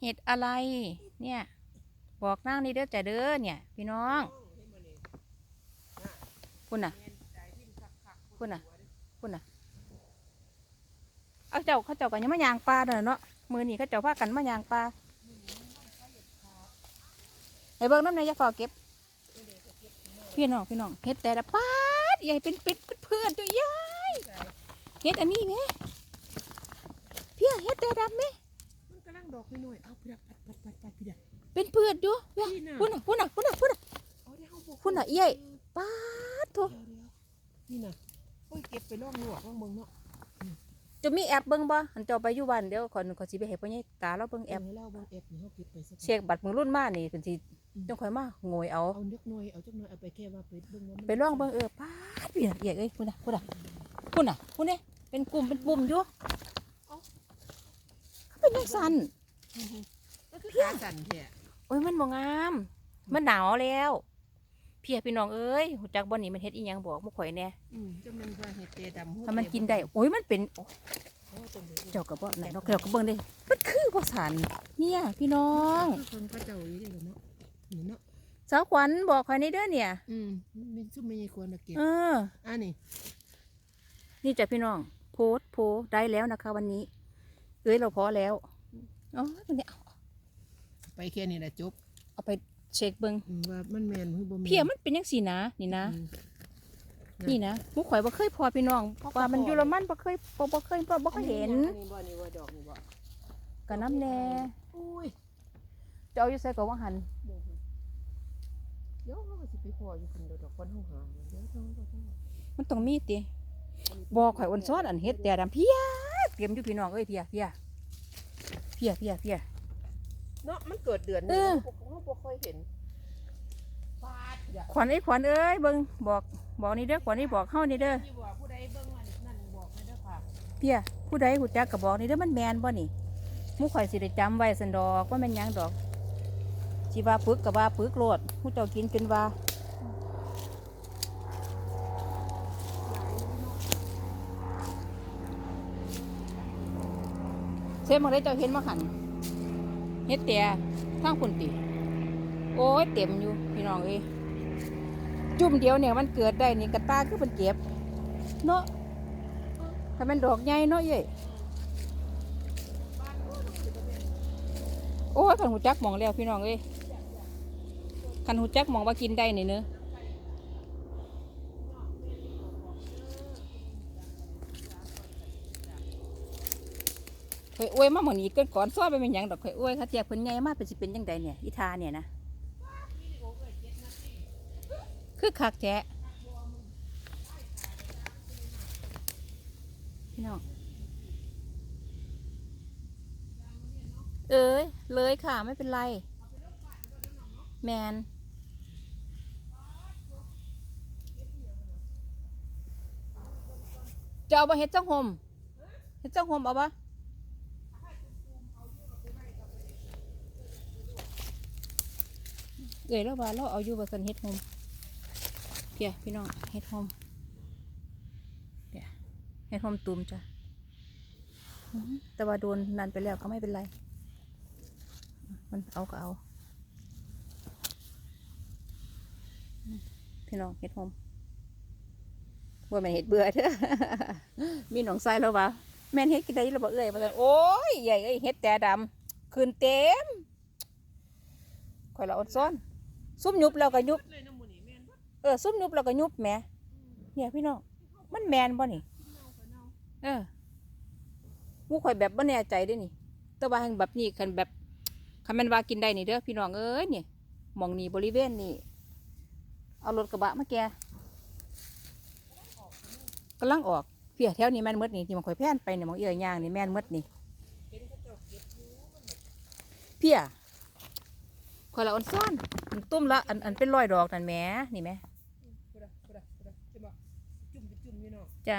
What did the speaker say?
เห็ดอะไร เนี่ย บอกนางนี่เด้อจ้ะเด้อเนี่ย พี่น้องคุณน่ะคุณน่ะคุณน่ะ เอาเจ้าเขาเจ้ากันยังมายางปลาเด้อเนาะมือนี่เขาเจ้าพากันมายางปลาไอ้เบิ้งน้ำในยาฝากเก็บ พี่น้องพี่น้องเฮ็ดแต่ละปาดใหญ่เป็นเป็ดเพื่อนตัวใหญ่เฮ็ดอันนี้ไหมเพี่ยเฮ็ดแต่ดำไหม ดอกน้อยๆเอาพี่ดักปัดปัดปัดปัดพี่ดักเป็นเพื่อนอยู่เพี่ยพี่น่ะพุ่นน่ะพุ่นน่ะพุ่นน่ะพุ่นน่ะเอาได้เฮาบ่พุ่นน่ะเอี้ยปาดโถเดี๋ยวๆนี่น่ะโอ้ยเก็บไปล่องลวกล่องเบิ่งเนาะจะมีแอปเบิ่งบ่อันเจ้าไปอยู่บ้านเดี๋ยวขอนขอสิไปให้พ่อใหญ่ตาเราเบิ่งแอปให้เราเบิ่งแอปนี่เฮาเก็บไปสักเช็คบัตรมือรุ่นมานี่เพิ่นสิต้องค่อยมาโงยเอาเอาเล็กน้อยเอาจักหน่อยเอาไปแค่ว่าไปเบิ่งว่ามันไปลองเบิ่งเออปาดเพี่ยเอี้ยเอ้ยพุ่นน่ะพุ่นน่ะพุ่นน่ะพุ่นนี่เป็นกลุ่มเป็นปุ่มอยู่เขาเป็นจังซั่น ก็คือขาสั่นแท้โอ้ยมันบ่งาม มันหนาวแล้วพี่พี่น้องเอ้ยหูจักบ่นี่มันเฮ็ดอีหยังบอกบ่ข่อยแน่อืมจังมันว่าเห็ดเตดำถ้ามันกินได้โอ้ยมันเป็นโอ้โอ้จังเลยเจ้าก็บ่ไหนเนาะเจ้าก็เบิ่งได้มันคือบ่สันเนี่ยพี่น้องคือคนพระเจ้าอยู่เด้อเนาะนี่เนาะสาวขวัญบอกข่อยนี่เด้อเนี่ย อืมมันซุ่มไม่ใช่ควรน่ะเก็บเอออ่านี่นี่จ้ะพี่น้อง โพสต์โพสต์ได้แล้วนะคะ วันนี้ เอ้ยเราพอแล้ว อ๋อตัวนี้เอาไปแค่นี้แหละจบเอาไปเช็คเบิ่งอืมว่ามันแม่นหรือบ่แม่นเพียมันเป็นจังซี่นะ นี่นะ อืมนี่นะหมู่ข่อยบ่เคยพอพี่น้องว่ามันอยู่ละมันบ่เคยบ่บ่เคยบ่บ่เคยเห็นนี่บ่นี่บ่ดอกนี่บ่ก็น้ำแน่อุ้ยเจ้าอยู่ใส่ก็ว่าหันเดี๋ยวเดี๋ยวเราก็สิไปพออยู่คนเดียวดอกคนห้องหาเดี๋ยวเราก็ต้องมันต้องมีติบอกข่อยอ่อนซ้อนอันเฮ็ดแต่ดำเพียเตรียมอยู่พี่น้องเอ้ยเพียเพียเพียเพียเพียเนาะมันเกิดเดือนเอนี้อเราบ่ค่อยเห็นฟาดอย่าขวัญไอ้ยขวัญเอ้ยเบิ่งบอกบอกนี่เด้อขวัญนี่บอกเฮานี่เด้อที่ว่าผู้ใดเบิ่งอันนั่นบอกให้เด้อค่ะเพียผู้ใดหูจักก็บอกนี่เด้อมันแม่นบ่นี่หมู่ข่อยสิได้จำไว้ซั่นดอกว่าแม่นหยังดอกสิว่าปึกก็ว่าปึกโลดผู้เจ้ากินเป็นว่า ซ่หมอได้เจ้าเห็นมาหันเฮ็ดแต่ทางคุณติ โอ้ยเต็มอยู่พี่น้องเอ้ยจุ่มเดียวเนี่ยมันเกิดได้นี่กระตาคือมันเก็บ เนาะถ้ามันดอกใหญ่เนาะเย้ยโอ้ยขันหูจักมองแล้วพี่น้องเอ้ยขันหูจักมองว่ากินได้เนี่เนอะเคยอวยมาหมอนี้เกินก่อนซ้อไปเป็นหยังดอกเคยอวยเขาเทียบเพิ่นไงมากเป็นสิเป็นยังไงเนี่ยอีทาเนี่ยนะคือคักแจ๊พี่น้องเอ้ยเลยค่ะไม่เป็นไร แมนจะเอาไปเฮ็ดจังหมเฮ็ดจังหมเอาปะ เอ้ยแล้วว่าเราเอาอยู่บสันเฮ็ดหมเพียพี่น้องเฮ็ดหมเดี๋ยเฮ็ดหมตุ่มจ้ะแต่ว่าโดนนันไปแล้วก็ไม่เป็นไร มันเอาก็เอา พี่น้องเฮ็ดหอมว่าแม่นเฮ็ดเบื่อเถอะมีหนองไส้แล้ววะแม่นเฮ็ดกินได้แล้วบ่เอ้ยมาเลยโอ้ยใหญ่เอ้ยเฮ็ดแต่ดำคืนเต็มข่อยละอดซ้อน ซุ่มยุบแล้วก็ยุบเลยน้ำมูนี่แมนเออซุ่มยุบแล้วก็ยุบแหมเนี่ยพี่น้องมันแมนบ่นี่เน่าก็เออมูข่อยแบบบ่แน่ใจเด้นี่ แต่ว่างแบบนี้คันแบบคันแม่นว่ากินได้นี่เด้อพี่น้องเอ้ยนี่หมองนี่บริเวณนี่เอารถกระบะมาแกกำลังออกเพียแถวนี้แม่นมดนี่ที่มันข่อยแพนไปเนี่ยมองเอื้อย่างนี่แม่นมดนี่เพีย ข่อยละอ่อนซ่อนตุ้มละอันอันเป็นร้อยดอกนั่นแหมนี่แหมพุดะพุดะพุดะจะบอกจุ่มไปจุ่มอยู่เนาะจ้ะ